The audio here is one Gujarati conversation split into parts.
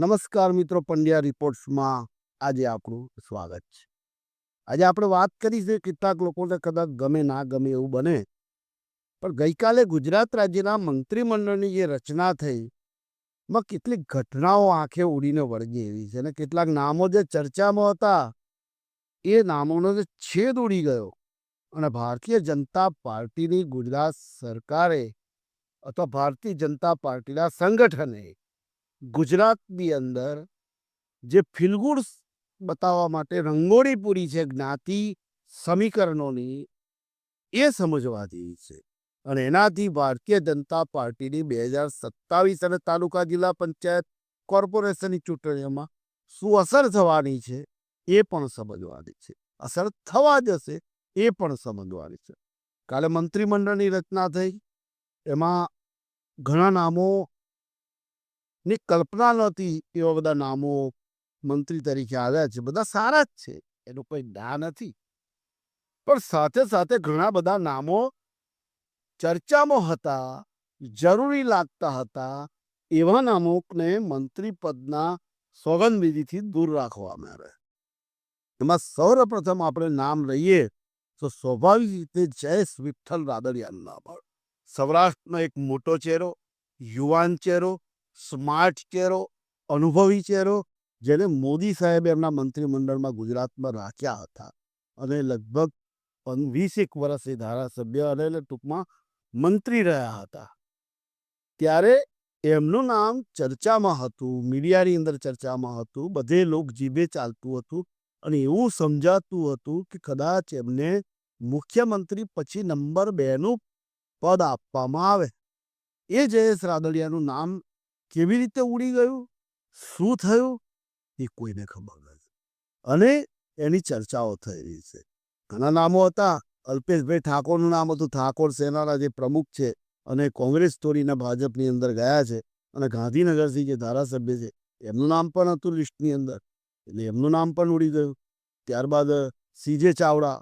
નમસ્કાર મિત્રો, પંડ્યા રિપોર્ટ્સમાં આજે આપણું સ્વાગત છે. આજે આપણે વાત કરી છે કેટલાક લોકોને કદાચ ગમે ના ગમે એવું બને. પણ ગઈકાલે ગુજરાત રાજ્યના મંત્રીમંડળની જે રચના થઈ માં કેટલીક ઘટનાઓ આંખે ઉડીને વળગી એવી છે અને કેટલાક નામો જે ચર્ચામાં હતા, એ નામોનો જે છેદ ઉડી ગયો. અને ભારતીય જનતા પાર્ટીની ગુજરાત સરકારે અથવા ભારતીય જનતા પાર્ટીના સંગઠને ગુજરાતની અંદર જે ફિલગુડ બતાવવા માટે રંગોળી પૂરી છે, જ્ઞાતિ સમીકરણોની, એ સમજવા જેવી છે. અને એનાથી ભારતીય જનતા પાર્ટીની બે હજાર સત્તાવીસ અને તાલુકા જિલ્લા પંચાયત કોર્પોરેશનની ચૂંટણીઓમાં શું અસર થવાની છે, એ પણ સમજવાની છે. અસર થવા જશે, એ પણ સમજવાની છે. કાલે મંત્રીમંડળની રચના થઈ, એમાં ઘણા નામો ની કલ્પના નહોતી એવા બધા નામો મંત્રી તરીકે આવ્યા છે. બધા સારા જ છે. એનું કોઈ ના નથી. પણ સાથે સાથે ઘણા બધા નામો ચર્ચામાં હતા, જરૂરી લાગતા હતા, એવા નામોને મંત્રી પદના સોગંદવિધિથી દૂર રાખવામાં આવે. એમાં સૌપ્રથમ આપણે નામ લઈએ તો સ્વાભાવિક રીતે જયેશ વિઠ્ઠલ રાદડિયાનું નામ આવે. સૌરાષ્ટ્રનો એક મોટો ચહેરો, યુવાન ચહેરો સ્માર્ટ ચહેરો, અનુભવી ચહેરો, જેને મોદી સાહેબે એમના મંત્રીમંડળમાં ગુજરાતમાં રાખ્યા હતા. અને લગભગ વીસેક વર્ષ એ ધારાસભ્ય અને એટલે ટૂંકમાં મંત્રી રહ્યા હતા. ત્યારે એમનું નામ ચર્ચામાં હતું, મીડિયાની અંદર ચર્ચામાં હતું, બધે લોક જીભે ચાલતું હતું અને એવું સમજાતું હતું કે કદાચ એમને મુખ્યમંત્રી પછી નંબર બેનું પદ આપવામાં આવે. એ જયેશ રાદડિયાનું નામ કેવી રીતે ઉડી ગયું? શું થયું? એ કોઈને ખબર નથી. અને એની ચર્ચાઓ થઈ રહી છે. ઘણા નામો હતા. અલ્પેશભાઈ ઠાકોરનું નામ હતું. ઠાકોર સેનાના જે પ્રમુખ છે અને કોંગ્રેસ તોડીને ભાજપની અંદર ગયા છે અને ગાંધીનગરથી જે ધારાસભ્ય છે, એમનું નામ પણ હતું લિસ્ટની અંદર. એટલે એમનું નામ પણ ઉડી ગયું. ત્યારબાદ, સીજે ચાવડા,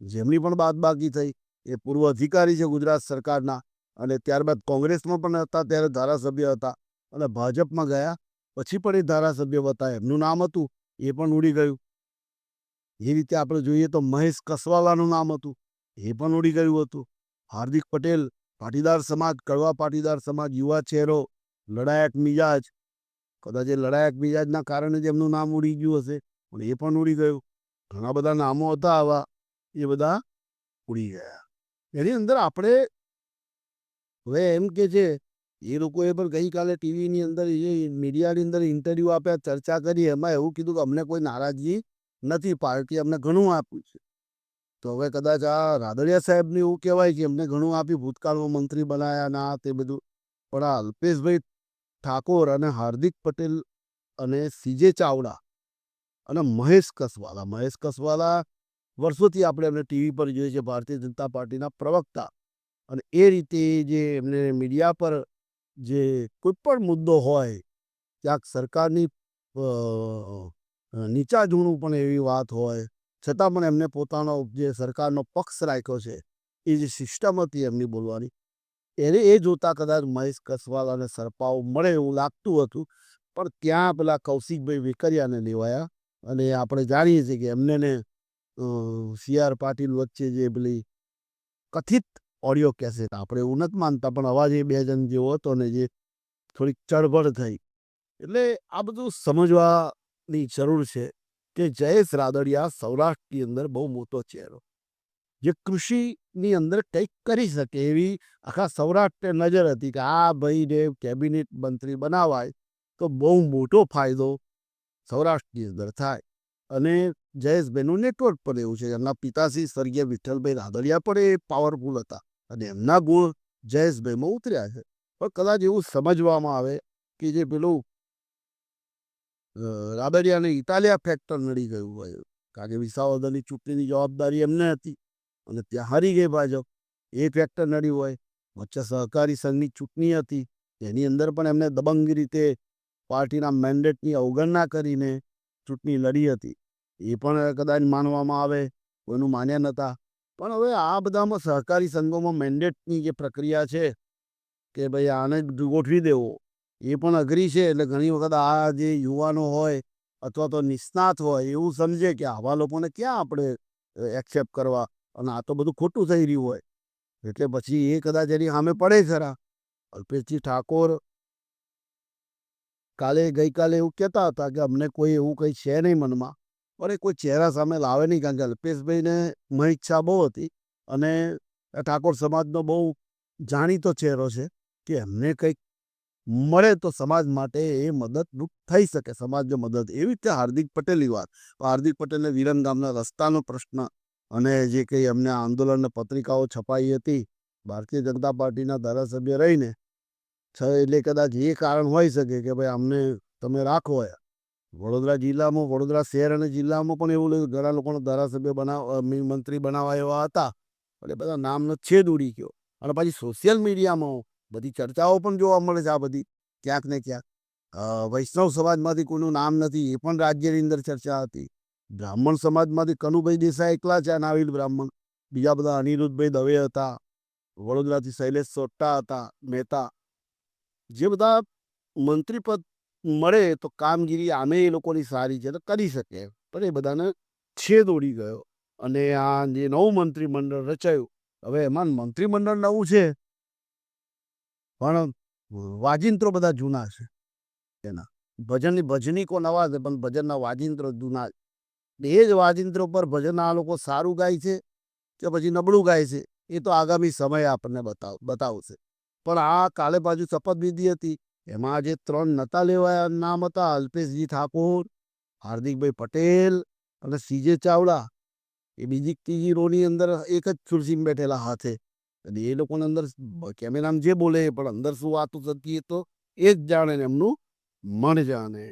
જેમની પણ બાદબાકી થઈ, એ પૂર્વ અધિકારી છે ગુજરાત સરકારના અને ત્યારબાદ કોંગ્રેસમાં પણ હતા, ત્યારે ધારાસભ્ય હતા. અને ભાજપમાં ગયા, પછી પણ એ ધારાસભ્ય હતા એમનું નામ હતું, એ પણ ઉડી ગયું. એ રીતે આપણે જોઈએ તો મહેશ કસવાલાનું નામ હતું, એ પણ ઉડી ગયું હતું. હાર્દિક પટેલ, પાટીદાર સમાજ, કડવા પાટીદાર સમાજ, યુવા ચહેરો, લડાયક મિજાજ. કદાચ એ લડાયક મિજાજના કારણે જ એમનું નામ ઉડી ગયું હશે, પણ એ પણ ઉડી ગયું. ઘણા બધા નામો હતા આવા, એ બધા ઉડી ગયા. એની અંદર આપણે હવે એમ કે છે એ લોકોએ પણ ગઈકાલે ટીવીની અંદર જે મીડિયાની અંદર ઇન્ટરવ્યૂ આપ્યા, ચર્ચા કરી. એમાં એવું કીધું કે અમને કોઈ નારાજગી નથી પાર્ટી અમને ઘણું આપ્યું છે. તો હવે કદાચ આ રાદડિયા સાહેબને એવું કહેવાય કે એમને ઘણું આપ્યું, ભૂતકાળમાં મંત્રી બનાયા ના, તે બધું. પણ આ અલ્પેશભાઈ ઠાકોર અને હાર્દિક પટેલ અને સીજે ચાવડા અને મહેશ કસવાલા. મહેશ કસવાલા વર્ષોથી આપણે એમને ટીવી પર જોઈએ છે ભારતીય જનતા પાર્ટીના પ્રવક્તા. અને એ રીતે જે એમને મીડિયા પર જે કોઈ પણ મુદ્દો હોય, ક્યાંક સરકારની નીચાજૂણું નીચા જૂણું પણ એવી વાત હોય, છતાં પણ એમને પોતાનો જે સરકારનો પક્ષ રાખ્યો છે, એ જે સિસ્ટમ હતી એમની બોલવાની, એને એ જોતા કદાચ મહેશ કસવાલાને સરપાઓ મળે એવું લાગતું હતું, પણ ત્યાં પેલા કૌશિકભાઈ વેકરિયાને લેવાયા? અને આપણે જાણીએ છીએ કે એમને ને સી આર પાટીલ વચ્ચે જે પેલી કથિત ઓડિયો કેસેટ. આપણે એવું નથી માનતા, પણ અવાજ એ બે જણ જેવો હતો ને જે થોડીક ચળબળ થઈ. એટલે આ બધું સમજવાની જરૂર છે કે જયેશ રાદડિયા સૌરાષ્ટ્રની અંદર બહુ મોટો ચહેરો. જે કૃષિની અંદર કંઈક કરી શકે એવી આખા સૌરાષ્ટ્રને નજર હતી કે આ ભાઈને કેબિનેટ મંત્રી બનાવાય તો બહુ મોટો ફાયદો સૌરાષ્ટ્રની અંદર થાય. અને જયેશભાઈનું નેટવર્ક પણ એવું છે. એમના પિતાશ્રી સ્વર્ગીય વિઠ્ઠલભાઈ રાદડિયા પણ એ પાવરફુલ હતા. અને એમના ગુણ જયેશભાઈમાં ઉતર્યા છે. પણ કદાચ એવું સમજવામાં આવે કે જે પેલું અ, રાદડિયાને ઇટાલિયા ફેક્ટર નડી ગયું હોય. કારણ કે વિસાવદરની ચૂંટણીની જવાબદારી એમને હતી અને ત્યાં હારી ગઈ ભાજપ. એ ફેક્ટર નડ્યું હોય. વચ્ચે સહકારી સંઘની ચૂંટણી હતી. એની અંદર પણ એમને દબંગી રીતે પાર્ટીના મેન્ડેટની અવગણના કરીને ચૂંટણી લડી હતી. એ પણ કદાચ માનવામાં આવે કોઈનું માન્યા નહોતા. પણ હવે આ બધામાં સહકારી સંઘોમાં મેન્ડેટની જે પ્રક્રિયા છે કે ભાઈ આને ગોઠવી દેવો, એ પણ અઘરી છે. એટલે ઘણી વખત આ જે યુવાનો હોય અથવા તો નિષ્ણાત હોય એવું સમજે કે આવા લોકોને ક્યાં આપણે એક્સેપ્ટ કરવા અને આ તો બધું ખોટું થઈ રહ્યું હોય. એટલે પછી એ કદાચ એની સામે પડે ખરા. અલ્પેશજી ઠાકોર કાલે ગઈકાલે એવું કહેતા હતા કે અમને કોઈ એવું કંઈ છે નહીં મનમાં. પણ એ કોઈ ચહેરા સામે લાવે નહીં કારણ કે અલ્પેશભાઈને મહિચ્છા બહુ હતી અને ઠાકોર સમાજનો બહુ જાણીતો ચહેરો છે કે એમને કંઈક મળે તો સમાજ માટે એ મદદરૂપ થઈ શકે, સમાજને મદદ. એવી રીતે હાર્દિક પટેલની વાત. હાર્દિક પટેલને વિરન ગામના રસ્તાનો પ્રશ્ન અને જે કંઈ એમને આંદોલન પત્રિકાઓ છપાઈ હતી, ભારતીય જનતા પાર્ટીના ધારાસભ્ય રહીને એટલે કદાચ એ કારણ હોઈ શકે કે ભાઈ અમને તમે રાખો યાર વડોદરા જિલ્લામાં, વડોદરા શહેર અને જિલ્લામાં પણ એવું ઘણા લોકોને ધારાસભ્ય બનાવ મંત્રી બનાવવા એવા હતા. એટલે બધા નામનો છેદ ઉડી ગયો. અને પછી સોશિયલ મીડિયામાં બધી ચર્ચાઓ પણ જોવા મળે છે આ બધી, ક્યાંક ને ક્યાંક. વૈષ્ણવ સમાજમાંથી કોઈનું નામ નથી, એ પણ રાજ્યની અંદર ચર્ચા હતી. બ્રાહ્મણ સમાજમાંથી કનુભાઈ દેસાઈ એકલા છે નાવિલ બ્રાહ્મણ. બીજા બધા અનિરુદ્ધભાઈ દવે હતા. વડોદરાથી શૈલેષ સોટ્ટા હતા, મહેતા. જે બધા મંત્રી પદ મળે તો કામગીરી આમે એ લોકોની સારી છે તો કરી શકે પણ એ બધાને છેદ ઉડી ગયો અને આ જે નવું મંત્રીમંડળ રચાયું, હવે એમાં મંત્રીમંડળ નવું છે. પણ વાજિંત્રો બધા જૂના છે એના. ભજનની ભજનીકો નવા છે, પણ ભજનના વાજિંત્રો જૂના એ જ વાજિંત્રો પર ભજન આ લોકો સારું ગાય છે કે પછી નબળું ગાય છે એ તો આગામી સમય આપણને બતાવ, બતાવશે. પણ આ કાલે બાજુ શપથવિધિ હતી એમાં જે ત્રણ નતા લેવાયા નામ હતા, અલ્પેશજી ઠાકોર, હાર્દિકભાઈ પટેલ અને સીજે ચાવડા. એ બીજી ત્રીજી રોની અંદર એક જ ખુરશીમાં બેઠેલા હાથે. અને એ લોકોને અંદર કેમેરામાં જે બોલે પણ અંદર શું વાતો થતી એ તો એ જ જાણે ને એમનું મન જાણે.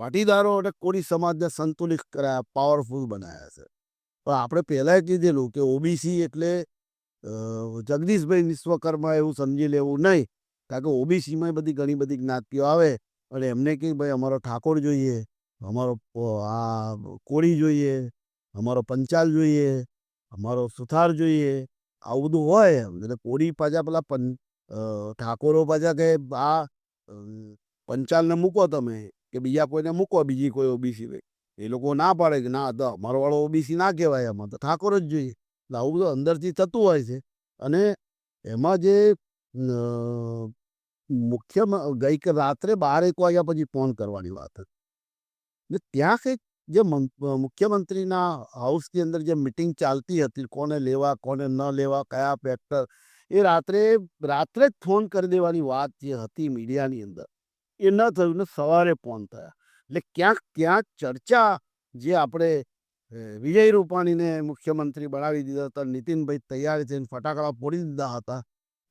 પાટીદારો અને કોળી સમાજને સંતુલિત કરાયા પાવરફુલ બનાવ્યા છે. પણ આપણે પહેલાં કીધેલું કે ઓબીસી એટલે જગદીશભાઈ વિશ્વકર્મા એવું સમજી લેવું નહીં. કારણ કે ઓબીસીમાં બધી ઘણી બધી જ્ઞાતિઓ આવે અને એમને કે ભાઈ અમારો ઠાકોર જોઈએ, અમારો આ કોળી જોઈએ, અમારો પંચાલ જોઈએ, અમારો સુથાર જોઈએ, આવું બધું હોય એટલે કોળી પાછા પેલા પં ઠાકોરો પાછા કે આ પંચાલને મૂકો તમે કે બીજા કોઈને મૂકો, બીજી કોઈ ઓબીસી એ લોકો ના પાડે કે ના, તો અમારો વાળો ઓબીસી ના કહેવાય આમાં. તો ઠાકોર જ જોઈએ. એટલે આવું બધું અંદરથી થતું હોય છે. અને એમાં જે મુખ્ય ગઈ રાત્રે બાર એક વાગ્યા પછી ફોન કરવાની વાત હતી. ને ત્યાં કંઈક જે મુખ્યમંત્રીના હાઉસની અંદર જે મિટિંગ ચાલતી હતી, કોને લેવા, કોને ન લેવા, કયા ફેક્ટર એ રાત્રે રાત્રે જ ફોન કરી દેવાની વાત જે હતી મીડિયાની અંદર, એ ન થયું ને સવારે ફોન થયા. એટલે ક્યાંક ક્યાંક ચર્ચા જે આપણે વિજય રૂપાણીને મુખ્યમંત્રી બનાવી દીધા હતા, નીતિનભાઈ તૈયાર થઈને ફટાકડા ફોડી દીધા હતા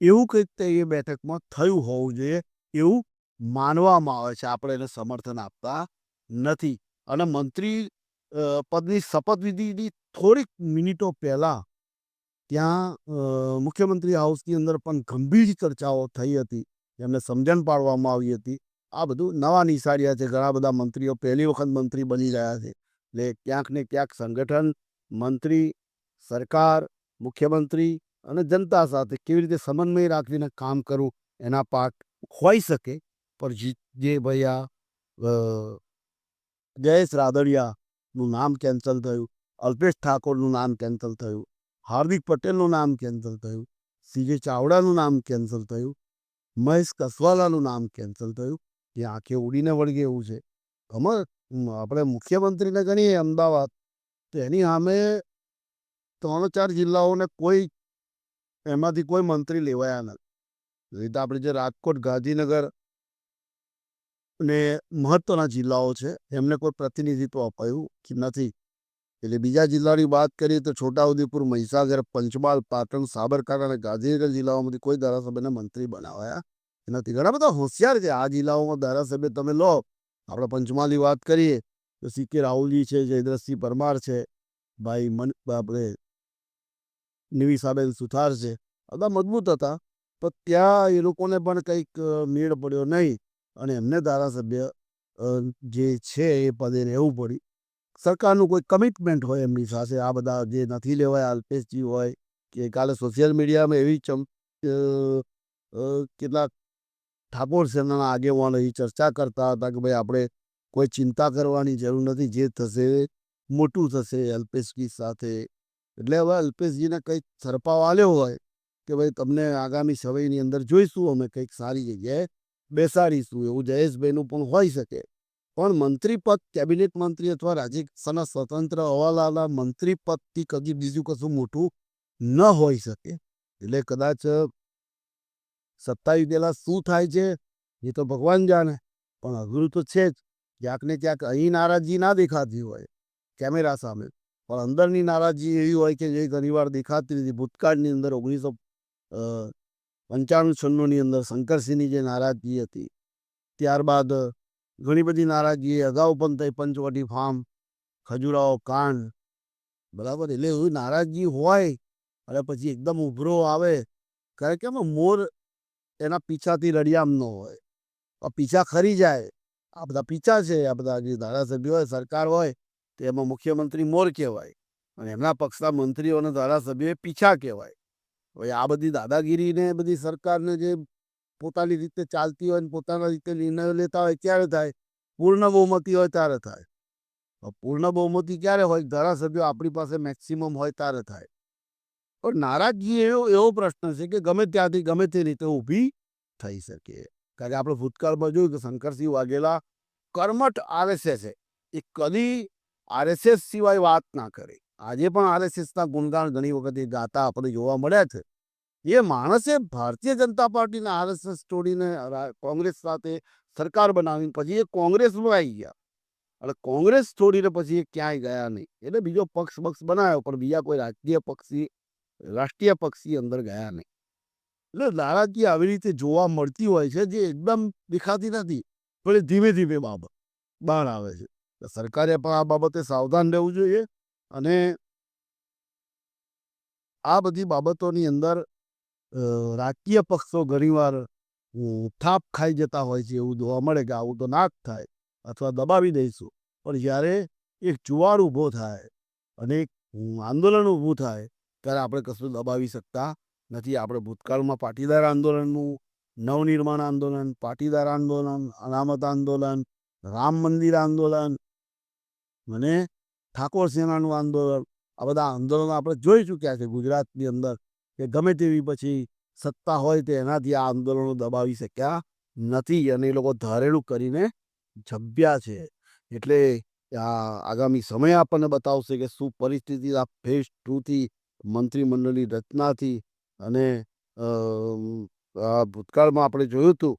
એવું કંઈક તે એ બેઠકમાં થયું હોવું જોઈએ, એવું માનવામાં આવે છે. આપણે એને સમર્થન આપતા નથી. અને મંત્રી પદની શપથવિધિની થોડીક મિનિટો પહેલાં ત્યાં મુખ્યમંત્રી હાઉસની અંદર પણ ગંભીર ચર્ચાઓ થઈ હતી. એમને સમજણ પાડવામાં આવી હતી. આ બધું નવા નિશાળ્યા છે. ઘણા બધા મંત્રીઓ પહેલી વખત મંત્રી બની રહ્યા છે. એટલે ક્યાંક ને ક્યાંક સંગઠન, મંત્રી, સરકાર, મુખ્યમંત્રી અને જનતા સાથે કેવી રીતે સમન્વય રાખીને કામ કરવું એના પાઠ હોઈ શકે. પણ જે આ જયેશ રાદડિયાનું નામ કેન્સલ થયું, અલ્પેશ ઠાકોરનું નામ કેન્સલ થયું, હાર્દિક પટેલનું નામ કેન્સલ થયું, સીજે ચાવડાનું નામ કેન્સલ થયું, મહેશ કસવાલાનું નામ કેન્સલ થયું. જે આંખે ઉડીને વળગે એવું છે. અમે, આપણે મુખ્યમંત્રીને ગણીએ અમદાવાદ. તો એની સામે ત્રણ ચાર જિલ્લાઓને કોઈ એમાંથી કોઈ મંત્રી લેવાયા નથી. રીતે આપણે જે રાજકોટ ગાંધીનગર ને મહત્વના જિલ્લાઓ છે, એમને કોઈ પ્રતિનિધિત્વ અપાયું કે નથી? એટલે બીજા જિલ્લાની વાત કરીએ તો છોટાઉદેપુર, મહીસાગર, પંચમહાલ, પાટણ, સાબરકાંઠા અને ગાંધીનગર જિલ્લાઓમાંથી કોઈ ધારાસભ્યને મંત્રી બનાવાયા નથી. ઘણા બધા હોશિયાર છે આ જિલ્લાઓમાં ધારાસભ્ય તમે લો. આપણે પંચમહાલની વાત કરીએ તો સી કે રાહુલજી છે, જયદ્રથસિંહ પરમાર છે. ભાઈ મન, આપણે નિવિસાબેન સુથાર છે. બધા મજબૂત હતા, પણ ત્યાં એ લોકોને પણ કંઈક મેળ પડ્યો નહીં. અને એમને ધારાસભ્ય જે છે એ પદે રહેવું પડ્યું. સરકારનું કોઈ કમિટમેન્ટ હોય એમની સાથે, આ બધા જે નથી લેવાય અલ્પેશજી હોય, કે કાલે સોશિયલ મીડિયામાં એવી ચમ કેટલાક ઠાકોર સેનાના આગેવાનો એ ચર્ચા કરતા હતા કે ભાઈ આપણે કોઈ ચિંતા કરવાની જરૂર નથી, જે થશે મોટું થશે અલ્પેશજી સાથે એટલે હવે અલ્પેશજીને કંઈક સરપાવ આલ્યો હોય કે ભાઈ તમને આગામી સમયની અંદર જોઈશું અમે કંઈક સારી જગ્યાએ બેસાડીશું, એવું જયેશભાઈનું પણ હોઈ શકે. પણ મંત્રી પદ કેબિનેટ મંત્રી અથવા રાજ્યસભાના સ્વતંત્ર હવાલાના મંત્રી પદથી કદી બીજું કશું મોટું ન હોઈ શકે. એટલે કદાચ સત્તાવી પહેલાં શું થાય છે એ તો ભગવાન જાણે, પણ અઘરું તો છે જ. ક્યાંક ને ક્યાંક અહીં નારાજગી ના દેખાતી હોય, કેમેરા સામે. પણ અંદરની નારાજગી એવી હોય કે જે ઘણીવાર દેખાતી નથી. ભૂતકાળની અંદર ઓગણીસો પંચાણું છન્નુંની અંદર શંકરસિંહની જે નારાજગી હતી, ત્યારબાદ ઘણી બધી નારાજગી અગાઉ પણ થઈ પંચવટી ફાર્મ ખજુરાઓ કાંડ, બરાબર? એટલે એવી નારાજગી હોય અને પછી એકદમ ઉભરો આવે, કારણ કે એમાં મોર એના પીછાથી રડિયામ ન હોય. પીછા ખરી જાય. આ બધા પીછા છે, આ બધા જે ધારાસભ્યો હોય, સરકાર હોય એમાં મુખ્યમંત્રી મોર કહેવાય અને એમના પક્ષના મંત્રીઓ અને પીછા કહેવાય. હવે આ બધી દાદાગીરીને બધી સરકારને જે પોતાની રીતે ચાલતી હોય પોતાના રીતે નિર્ણયો લેતા હોય ત્યારે થાય. પૂર્ણ બહુમતી હોય ત્યારે થાય. પૂર્ણ બહુમતી ક્યારે હોય? ધારાસભ્યો આપણી પાસે મેક્સિમમ હોય ત્યારે થાય. પણ નારાજગી એવો એવો પ્રશ્ન છે કે ગમે ત્યાંથી, ગમે તે રીતે ઊભી થઈ શકે. કારણ કે આપણે ભૂતકાળમાં જોયું કે શંકરસિંહ વાઘેલા કર્મઠ આરએસએસ એ કદી આરએસએસ સિવાય વાત ના કરે. આજે પણ આરએસએસના ગુણગાન ઘણી વખત એ ગાતા આપણે જોવા મળ્યા છે. એ માણસે ભારતીય જનતા પાર્ટીના આરએસએસ છોડીને કોંગ્રેસ સાથે સરકાર બનાવીને પછી એ કોંગ્રેસમાં આવી ગયા. અને કોંગ્રેસ છોડીને પછી એ ક્યાંય ગયા નહીં. એટલે બીજો પક્ષ પક્ષ બનાવ્યો પણ બીજા કોઈ રાજકીય પક્ષી, રાષ્ટ્રીય પક્ષી અંદર ગયા નહીં. એટલે નારાજગી આવી રીતે જોવા મળતી હોય છે, જે એકદમ દેખાતી નથી. પણ ધીમે ધીમે બાબત બહાર આવે છે. સરકારે પણ આ બાબતે સાવધાન રહેવું જોઈએ અને આ બધી બાબતોની અંદર રાજકીય પક્ષો ઘણીવાર થાપ ખાઈ જતા હોય છે એવું જોવા મળે કે આવું તો ના જ થાય અથવા દબાવી દઈશું. પણ જ્યારે એક જુવાળ ઊભો થાય અને એક આંદોલન ઊભું થાય, ત્યારે આપણે કશું દબાવી શકતા નથી. આપણે ભૂતકાળમાં પાટીદાર આંદોલનનું, નવનિર્માણ આંદોલન, પાટીદાર આંદોલન, અનામત આંદોલન, રામ મંદિર આંદોલન અને ઠાકોર સેનાનું આંદોલન, આ બધા આંદોલનો આપણે જોઈ ચૂક્યા છે ગુજરાતની અંદર કે ગમે તેવી પછી સત્તા હોય તો એનાથી આ આંદોલનો દબાવી શક્યા નથી અને એ લોકો ધારેલું કરીને ઝબ્યા છે. એટલે આ આગામી સમય આપણને બતાવશે કે શું પરિસ્થિતિ આ ફેઝ ટુથી મંત્રીમંડળની રચનાથી અને ભૂતકાળમાં આપણે જોયું હતું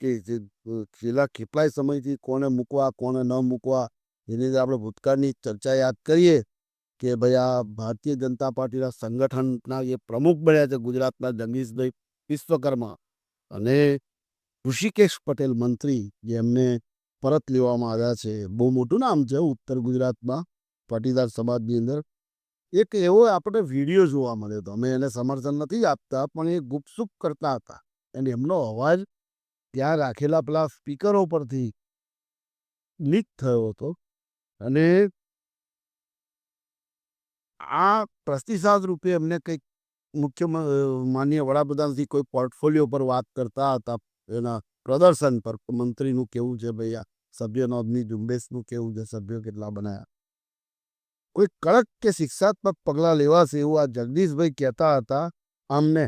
કે છેલ્લા કેટલાય સમયથી કોને મૂકવા, કોને ન મૂકવા એની અંદર આપણે ભૂતકાળની ચર્ચા યાદ કરીએ કે ભાઈ આ ભારતીય જનતા પાર્ટીના સંગઠનના જે પ્રમુખ બન્યા છે ગુજરાતના જગદીશભાઈ વિશ્વકર્મા. અને ઋષિકેશ પટેલ મંત્રી જે એમને પરત લેવામાં આવ્યા છે. બહુ મોટું નામ છે ઉત્તર ગુજરાતમાં પાટીદાર સમાજની અંદર. એક એવો આપણે વીડિયો જોવા મળ્યો હતો. અમે એને સમર્થન નથી આપતા, પણ એ ગુપસુપ કરતા હતા. અને એમનો અવાજ ત્યાં રાખેલા પેલા સ્પીકરો પરથી લીક થયો હતો. અને આ પ્રતિસાદ રૂપે એમને કંઈક મુખ્ય માન્ય વડાપ્રધાનથી કોઈ પોર્ટફોલિયો પર વાત કરતા હતા, એના પ્રદર્શન પર. મંત્રીનું કેવું છે ભાઈ? આ સભ્ય નોંધની ઝુંબેશનું કેવું છે? સભ્યો કેટલા બનાયા? કોઈ કડક કે શિક્ષાત્મક પગલાં લેવાશે એવું આ જગદીશભાઈ કહેતા હતા. આમને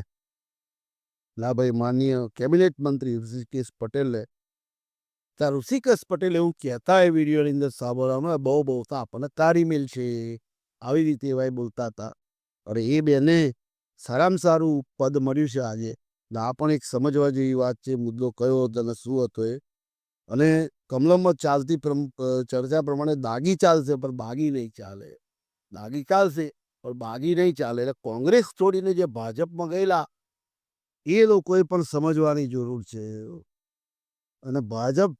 ના ભાઈ માન્ય કેબિનેટ મંત્રી ઋષિકેશ પટેલે ત્યાં ઋષિકેશ પટેલ એવું કહેતા એ વિડીયોની અંદર સાંભળવામાં, બહુ બહુ તો આપણને તારી મેલ છે. આવી રીતે એવા બોલતા હતા. અરે, એ બેને સારામાં સારું પદ મળ્યું છે આજે. આ પણ એક સમજવા જેવી વાત છે, મુદ્દો કયો હતો અને શું હતો એ. અને કમલમમાં ચાલતી ચર્ચા પ્રમાણે દાગી ચાલશે, પણ બાગી નહીં ચાલે. દાગી ચાલશે, પણ બાગી નહીં ચાલે. એટલે કોંગ્રેસ છોડીને જે ભાજપમાં ગયેલા, એ લોકોએ પણ સમજવાની જરૂર છે. અને ભાજપ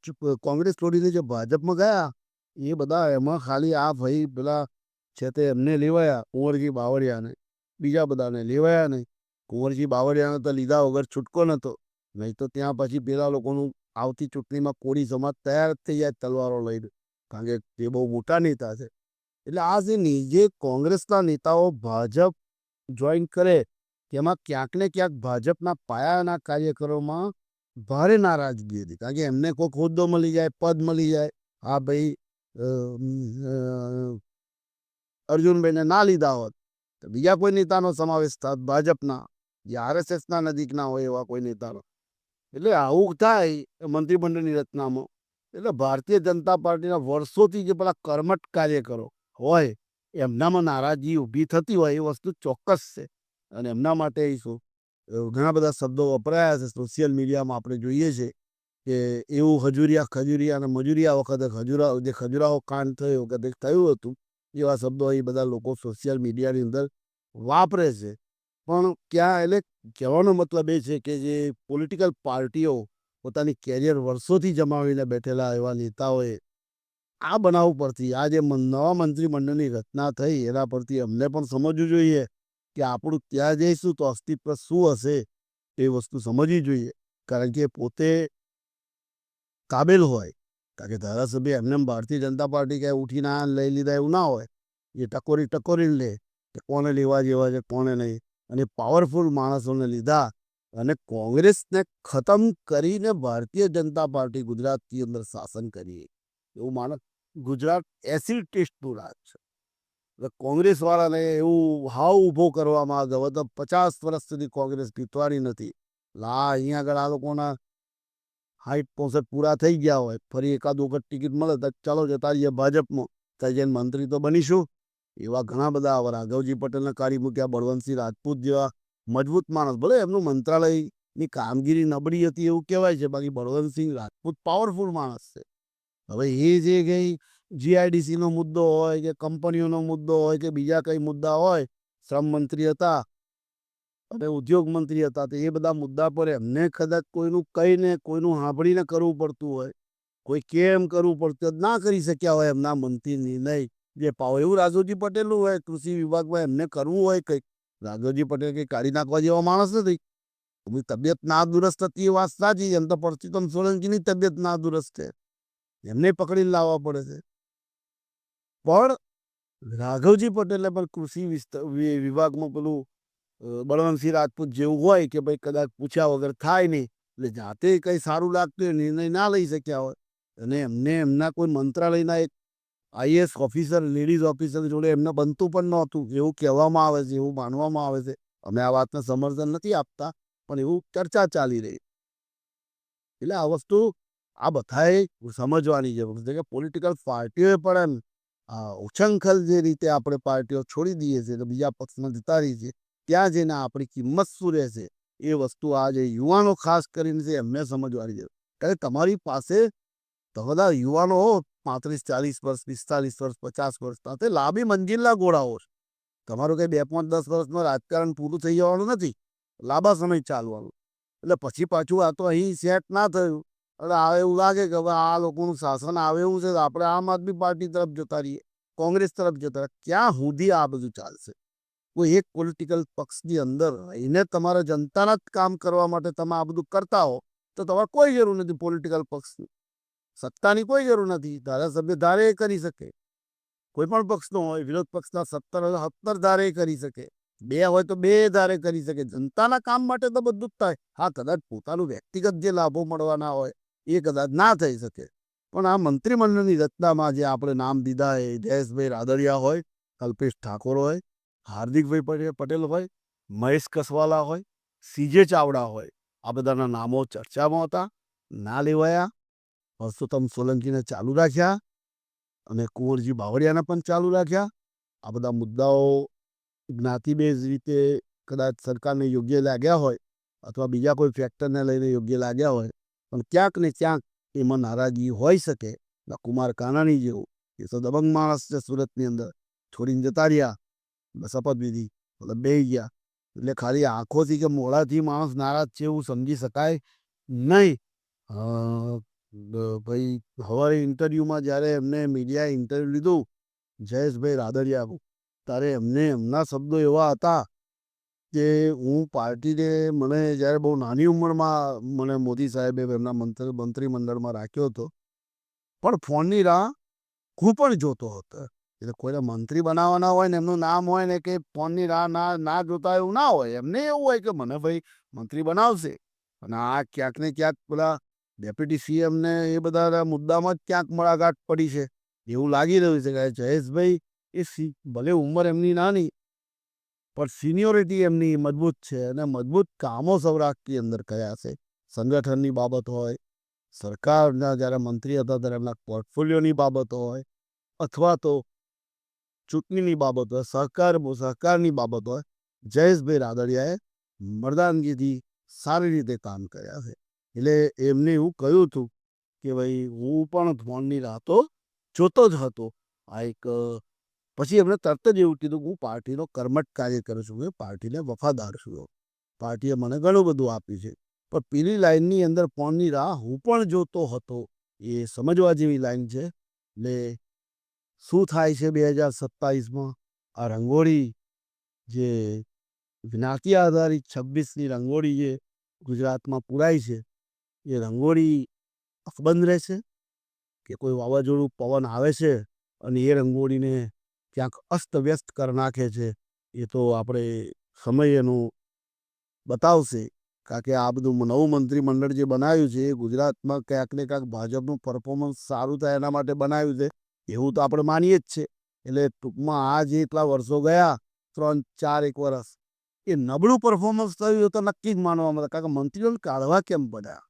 કોંગ્રેસ છોડીને જે ભાજપમાં ગયા, એ બધા એમાં ખાલી આ ભાઈ પેલા છે તે એમને લેવાયા, કુંવરજી બાવળિયાને. બીજા બધાને લેવાયા નહીં. કુંવરજી બાવળિયાને તો લીધા વગર છૂટકો નહોતો. નહીં તો ત્યાં પછી પેલા લોકોનું આવતી ચૂંટણીમાં કોળી સમાજ તૈયાર થઈ જાય તલવારો લઈને. કારણ કે તે બહુ મોટા નેતા છે. એટલે આ જે જે કોંગ્રેસના નેતાઓ ભાજપ જોઈન કરે, તેમાં ક્યાંક ને ક્યાંક ભાજપના પાયાના કાર્યકરોમાં ભારે નારાજગી હતી. કારણ કે એમને કોઈક હોદ્દો મળી જાય, પદ મળી જાય. હા ભાઈ અર્જુનભાઈને ના લીધા હોત તો બીજા કોઈ નેતાનો સમાવેશ થાત ભાજપના, જે આરએસએસના નજીકના હોય એવા કોઈ નેતાનો. એટલે આવું થાય મંત્રીમંડળની રચનામાં. એટલે ભારતીય જનતા પાર્ટીના વર્ષોથી જે પેલા કર્મઠ કાર્યકરો હોય, એમનામાં નારાજગી ઊભી થતી હોય એ વસ્તુ ચોક્કસ છે. અને એમના માટે એ શું ઘણા બધા શબ્દો વપરાયા છે. સોશિયલ મીડિયામાં આપણે જોઈએ છે કે એવું હજુરિયા ખજુરિયા અને મજુરિયા વખતે ખજુરા, જે ખજુરાઓ કાંડ થયો વખતે થયું હતું, એવા શબ્દો એ બધા લોકો સોશિયલ મીડિયાની અંદર વાપરે છે. પણ ક્યાં એટલે કહેવાનો મતલબ એ છે કે જે પોલિટિકલ પાર્ટીઓ પોતાની કેરિયર વર્ષોથી જમાવીને બેઠેલા એવા નેતાઓએ આ બનાવ પરથી, આ જે નવા મંત્રીમંડળની રચના થઈ એના પરથી અમને પણ સમજવું જોઈએ. કે આપણું ત્યાં જઈશું તો અસ્તિત્વ શું હશે એ વસ્તુ સમજવી જોઈએ. કારણ કે પોતે કાબેલ હોય, કારણ કે ધારાસભ્ય એમને ભારતીય જનતા પાર્ટી ક્યાંય ઉઠીને લઈ લીધા એવું ના હોય, એ ટકોરી ટકોરી લે કે કોને લેવા જેવા છે, કોને નહીં. અને પાવરફુલ માણસોને લીધા અને કોંગ્રેસને ખતમ કરીને ભારતીય જનતા પાર્ટી ગુજરાતની અંદર શાસન કરી એવું માણસ ગુજરાત એસિડ ટેસ્ટનું રાજ છે. કોંગ્રેસ વાળાને એવું હાવ ઊભો કરવામાં આવ્યો. હવે તો પચાસ વર્ષ સુધી કોંગ્રેસ જીતવાની નથી. લા અહીંયા આગળ આ લોકોના હાઈટ પોસઠ પૂરા થઈ ગયા હોય. ફરી એકાદ વખત ટિકિટ મળે તો ચાલો જતા રહીએ ભાજપમાં. ત્યાં જઈને મંત્રી તો બનીશું. એવા ઘણા બધા આવા રાઘવજી પટેલને કાઢી મૂક્યા, બળવંતસિંહ રાજપૂત જેવા મજબૂત માણસ. ભલે એમનું મંત્રાલયની કામગીરી નબળી હતી એવું કહેવાય છે, બાકી બળવંતસિંહ રાજપૂત પાવરફુલ માણસ છે. હવે એ જે કંઈ જીઆઈડીસીનો મુદ્દો હોય કે કંપનીઓનો મુદ્દો હોય કે બીજા કંઈ મુદ્દા હોય, શ્રમ મંત્રી હતા અને ઉદ્યોગ મંત્રી હતા, તો એ બધા મુદ્દા પર એમને કદાચ કોઈનું કહીને કોઈનું સાંભળીને કરવું પડતું હોય. કોઈ કેમ કરવું પડતું ના કરી શક્યા હોય એમના મંત્રી નિર્ણય જે પાવ, એવું રાજોજી પટેલનું હોય, કૃષિ વિભાગમાં એમને કરવું હોય કંઈક. રાઘવજી પટેલ કંઈ કાઢી નાખવા જેવા માણસ નથી. એમની તબિયત ના દુરસ્ત હતી એ વાત સાચી, એમ તો પરસોત્તમ સોલંકીની તબિયત ના દુરસ્ત છે. એમને પકડીને લાવવા પડે છે. પણ રાઘવજી પટેલે પણ કૃષિ વિભાગમાં પેલું બળવંતસિંહ રાજપૂત જેવું હોય કે ભાઈ કદાચ પૂછ્યા વગર થાય નહીં, એટલે જાતે કંઈ સારું લાગતું હોય, નિર્ણય ના લઈ શક્યા હોય, અને એમને એમના કોઈ મંત્રાલયના એક આઈએસ ઓફિસર, લેડીઝ ઓફિસર જોડે એમને બનતું પણ નહોતું, એવું કહેવામાં આવે છે, એવું માનવામાં આવે છે. અમે આ વાતને સમર્થન નથી આપતા, પણ એવું ચર્ચા ચાલી રહી. એટલે આ વસ્તુ આ બધાએ સમજવાની છે કે પોલિટિકલ પાર્ટીઓએ પણ એમ ઉછંખલ જે રીતે આપણે પાર્ટીઓ છોડી દઈએ છીએ તો બીજા પક્ષમાં જતા રહીએ છીએ, ત્યાં જઈને આપણી કિંમત શું રહેશે? એ વસ્તુ આજે યુવાનો ખાસ કરીને છે, એમને સમજવાની જરૂર. કારણ કે તમારી પાસે બધા યુવાનો પાંત્રીસ, ચાલીસ વર્ષ, પિસ્તાલીસ વર્ષ, પચાસ વર્ષ સાથે લાંબી મંજિલના ઘોડાઓ છે. તમારું કંઈ બે પાંચ દસ વર્ષનું રાજકારણ પૂરું થઈ જવાનું નથી. લાંબા સમય ચાલવાનું. એટલે પછી પાછું આ તો અહીં સેટ ના થયું. એટલે એવું લાગે કે હવે આ લોકોનું શાસન આવે એવું છે આપણે આમ આદમી પાર્ટી તરફ જતા રહીએ, કોંગ્રેસ તરફ જતા ક્યાં સુધી આ બધું ચાલશે? કોઈ એક પોલિટિકલ પક્ષની અંદર રહીને તમારા જનતાના જ કામ કરવા માટે તમે આ બધું કરતા હો, તો તમારે કોઈ જરૂર નથી પોલિટિકલ પક્ષની. સત્તાની કોઈ જરૂર નથી. ધારાસભ્ય ધારે એ કરી શકે. કોઈ પણ પક્ષનો હોય, વિરોધ પક્ષના સત્તર સત્તર ધારે એ કરી શકે. બે હોય તો બે ધારે કરી શકે. જનતાના કામ માટે તો બધું જ થાય. હા, કદાચ પોતાનું વ્યક્તિગત જે લાભો મળવાના હોય એ કદાચ ના થઈ શકે. પણ આ મંત્રીમંડળની રચનામાં જે આપણે નામ દીધા એ જયેશભાઈ રાદડિયા હોય, કલ્પેશ ઠાકોર હોય, હાર્દિકભાઈ પટેલ પટેલ હોય, મહેશ કસવાલા હોય, સીજે ચાવડા હોય, આ બધાના નામો ચર્ચામાં હતા, ના લેવાયા. પરસોત્તમ સોલંકીને ચાલુ રાખ્યા અને કુંવરજી બાવળિયાને પણ ચાલુ રાખ્યા. આ બધા મુદ્દાઓ જ્ઞાતિબેઝ રીતે કદાચ સરકારને યોગ્ય લાગ્યા હોય અથવા બીજા કોઈ ફેક્ટરને લઈને યોગ્ય લાગ્યા હોય પણ ક્યાંક ને ક્યાંક એમાં નારાજગી હોઈ શકે. કુમાર કાનાણી જેવું એ તો દબંગ માણસ છે સુરતની અંદર. છોડીને જતા રહ્યા. શપથવિધિ મતલબ બે ગયા. એટલે ખાલી આંખોથી કે મોઢાથી માણસ નારાજ છે એવું સમજી શકાય નહીં. ભાઈ, હવારે ઇન્ટરવ્યૂમાં જ્યારે એમને મીડિયાએ ઇન્ટરવ્યૂ લીધું, જયેશભાઈ રાદડિયા ત્યારે એમને એમના શબ્દો એવા હતા કે હું પાર્ટીને મને જ્યારે બહુ નાની ઉંમરમાં મને મોદી સાહેબે એમના મંત્રી, મંત્રીમંડળમાં રાખ્યો હતો, પણ ફોનની રાહ હું પણ જોતો હતો. એટલે કોઈને મંત્રી બનાવવાના હોય ને એમનું નામ હોય ને કે ફોનની રાહ ના ના જોતા એવું ના હોય, એમને એવું હોય કે મને ભાઈ મંત્રી બનાવશે. અને આ ક્યાંક ને ક્યાંક પેલા ડેપ્યુટી સીએમ ને એ બધા મુદ્દામાં જ ક્યાંક મળાઘાટ પડી છે. એવું લાગી રહ્યું છે કે જયેશભાઈ એ સી, ભલે ઉંમર એમની નાની પણ સિનિયોરિટી એમની મજબૂત છે અને મજબૂત કામો સૌરાષ્ટ્રની અંદર કયા છે. સંગઠનની બાબત હોય, સરકારના જ્યારે મંત્રી હતા ત્યારે એમના પોર્ટફોલિયોની બાબત હોય, અથવા તો ચૂંટણીની બાબત હોય સહકાર સહકારની બાબત હોય, જયેશભાઈ રાદડિયાએ મર્દાનગીથી સારી રીતે કામ કર્યા છે. એટલે એમને હું કહ્યું હતું કે ભાઈ, હું પણ ફોનની રાહતો જોતો જ હતો. આ એક પછી એમણે તરત જ એવું કીધું કે હું પાર્ટીનો કર્મઠ કાર્ય કરું છું, હું પાર્ટીને વફાદાર છું પાર્ટીએ મને ઘણું બધું આપ્યું છે. પણ પીલી લાઇનની અંદર પોણની રાહ હું પણ જોતો હતો. એ સમજવા જેવી લાઈન છે. એટલે શું થાય છે બે હજાર સત્તાવીસમાં આ રંગોળી જે જ્ઞાતિ આધારિત છવ્વીસની રંગોળી જે ગુજરાતમાં પૂરાઈ છે, એ રંગોળી અકબંધ રહેશે? કે કોઈ વાવાઝોડું પવન આવે છે અને એ રંગોળીને ક્યાંક અસ્તવ્યસ્ત કરી નાખે છે, એ તો આપણે સમય એનું બતાવશે. કારણ કે આ બધું નવું મંત્રીમંડળ જે બનાવ્યું છે, એ ગુજરાતમાં ક્યાંક ને ક્યાંક ભાજપનું પરફોર્મન્સ સારું થાય એના માટે બનાવ્યું છે, એવું તો આપણે માનીએ જ છે. એટલે ટૂંકમાં આ જે એટલા વર્ષો ગયા, ત્રણ, ચાર, એક વર્ષ, એ નબળું પરફોર્મન્સ થયું તો નક્કી જ માનવામાં આવે. કારણ કે મંત્રીઓને કાઢવા કેમ પડ્યા?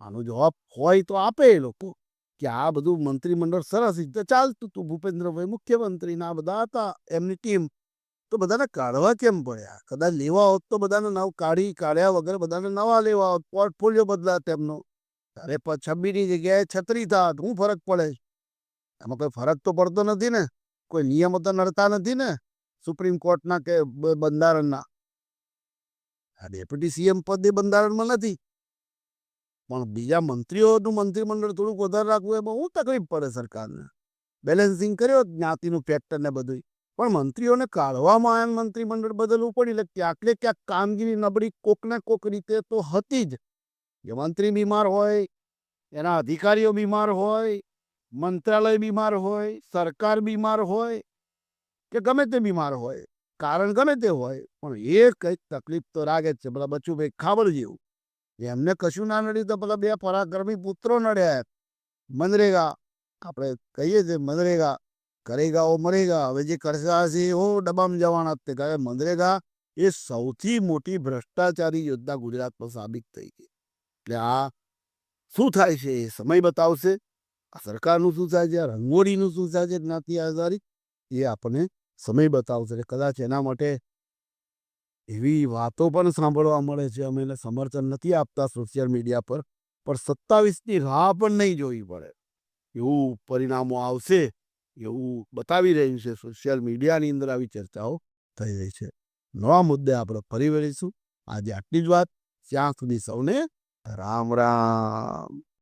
આનો જવાબ હોય તો આપે એ લોકો. કે આ બધું મંત્રીમંડળ સરસ રીતે ચાલતું હતું ભૂપેન્દ્રભાઈ મુખ્યમંત્રી ના બધા હતા, એમની ટીમ. તો બધાને કાઢવા કેમ પડ્યા? કદાચ લેવા હોત તો બધાને નવ કાઢી કાઢ્યા વગર બધાને નવા લેવા હોત, પોર્ટફોલિયો બદલાત તેમનો. અરે છબ્બીની જગ્યાએ છત્રી થાત, હું ફરક પડે એમાં કોઈ ફરક તો પડતો નથી ને? કોઈ નિયમો તો નડતા નથી ને? સુપ્રીમ કોર્ટના કે બંધારણના? આ ડેપ્યુટી સીએમ પદ એ બંધારણમાં નથી. પણ બીજા મંત્રીઓનું મંત્રીમંડળ થોડુંક વધારે રાખવું એમાં શું તકલીફ પડે સરકારને. બેલેન્સિંગ કર્યો, જ્ઞાતિનું ફેક્ટર ને બધું પણ મંત્રીઓને કાઢવામાં આવ્યા મંત્રીમંડળ બદલવું પડ્યું એટલે ક્યાંક ને ક્યાંક કામગીરી નબળી કોકને કોક રીતે તો હતી જ. કે મંત્રી બીમાર હોય, એના અધિકારીઓ બીમાર હોય, મંત્રાલય બીમાર હોય, સરકાર બીમાર હોય, કે ગમે તે બીમાર હોય. કારણ ગમે તે હોય, પણ એ કંઈક તકલીફ તો લાગે છે. પેલા બચુભાઈ ખાબર જેવું. એમને કશું ના નડ્યું તો પેલા બે પરાક્રમી પુત્રો નડ્યા મનરેગા, આપણે કહીએ છીએ મનરેગા, કરેગા ઓ મરેગા, હવે જે કરશે હશે એ ઓ ડબ્બામાં જવાના તે કારણ મનરેગા એ સૌથી મોટી ભ્રષ્ટાચારી યોજના ગુજરાતમાં સાબિત થઈ ગઈ. એટલે આ શું થાય છે એ સમય બતાવશે. આ સરકારનું શું થાય છે, આ રંગોળીનું શું થાય છે, જ્ઞાતિ આધારિત, એ આપણને સમય બતાવશે. કદાચ એના માટે એવી વાતો પણ સાંભળવા મળે છે. અમે સમર્થન નથી આપતા સોશિયલ મીડિયા પર, પણ સત્તાવીસની રાહ પણ નહીં જોવી પડે. એવું પરિણામો આવશે, એવું બતાવી રહ્યું છે સોશિયલ મીડિયાની અંદર આવી ચર્ચાઓ થઈ રહી છે. નવા મુદ્દે આપણે ફરી વળીશું. આજે આટલી જ વાત. ત્યાં સુધી સૌને રામ રામ.